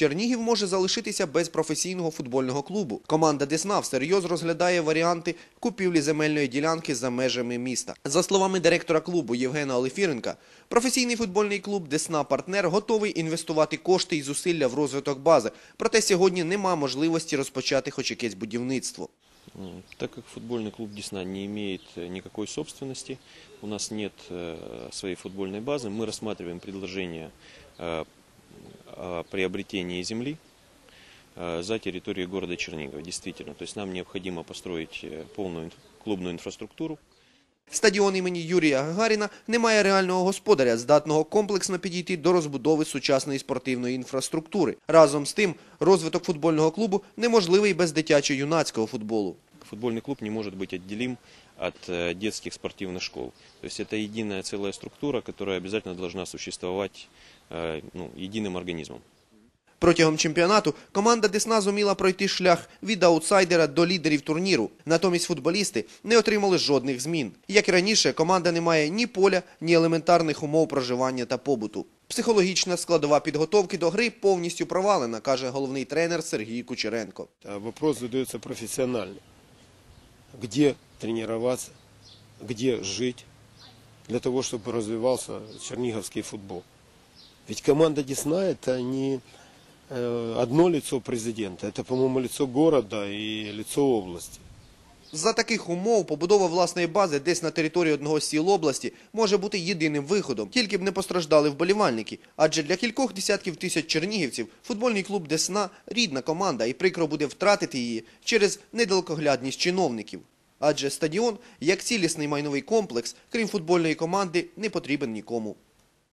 Чернігів може залишитися без професійного футбольного клубу. Команда Десна всерйоз розглядає варіанти купівлі земельної ділянки за межами міста. За словами директора клубу Євгена Олефіренка, професійний футбольний клуб Десна Партнер готовий інвестувати кошти і зусилля в розвиток бази. Проте сьогодні нема можливості розпочати хоч якесь будівництво. М, Так как футбольный клуб Десна не имеет э, никакой собственности, у нас нет э, своей футбольной базы, мы рассматриваем предложение э, о приобретении земли э, за территорией города Чернигова. Действительно, то есть нам необходимо построить э, полную клубную инфраструктуру, Стадіон імені Юрія Гагаріна не має реального господаря, здатного комплексно підійти до розбудови сучасної спортивної інфраструктури. Разом з тим, розвиток футбольного клубу неможливий без дитячо-юнацького футболу. Футбольный клуб не может быть отделим от э, детских спортивных школ. То есть это единая целая структура, которая обязательно должна существовать э, ну, единым организмом. Протягом чемпіонату команда Десна зуміла пройти шлях від аутсайдера до лідерів турніру. Натомість футболісти не отримали жодних змін. Як і раніше, команда не має ні поля, ні елементарних умов проживання та побуту. Психологічна складова підготовки до гри повністю провалена, каже головний тренер Сергій Кучеренко. А Вопрос задается профессионально. Где тренироваться, где жить, для того, чтобы развивался черниговский футбол. Ведь команда Десна это не э, одно лицо президента, это, по-моему, лицо города и лицо области. За таких умов побудова власної бази десь на території одного з сіл області може бути єдиним виходом, тільки б не постраждали вболівальники. Адже для кількох десятків тисяч чернігівців футбольний клуб Десна рідна команда, і прикро буде втратити її через недалекоглядність чиновників. Адже стадіон, як цілісний майновий комплекс, крім футбольної команди, не потрібен нікому.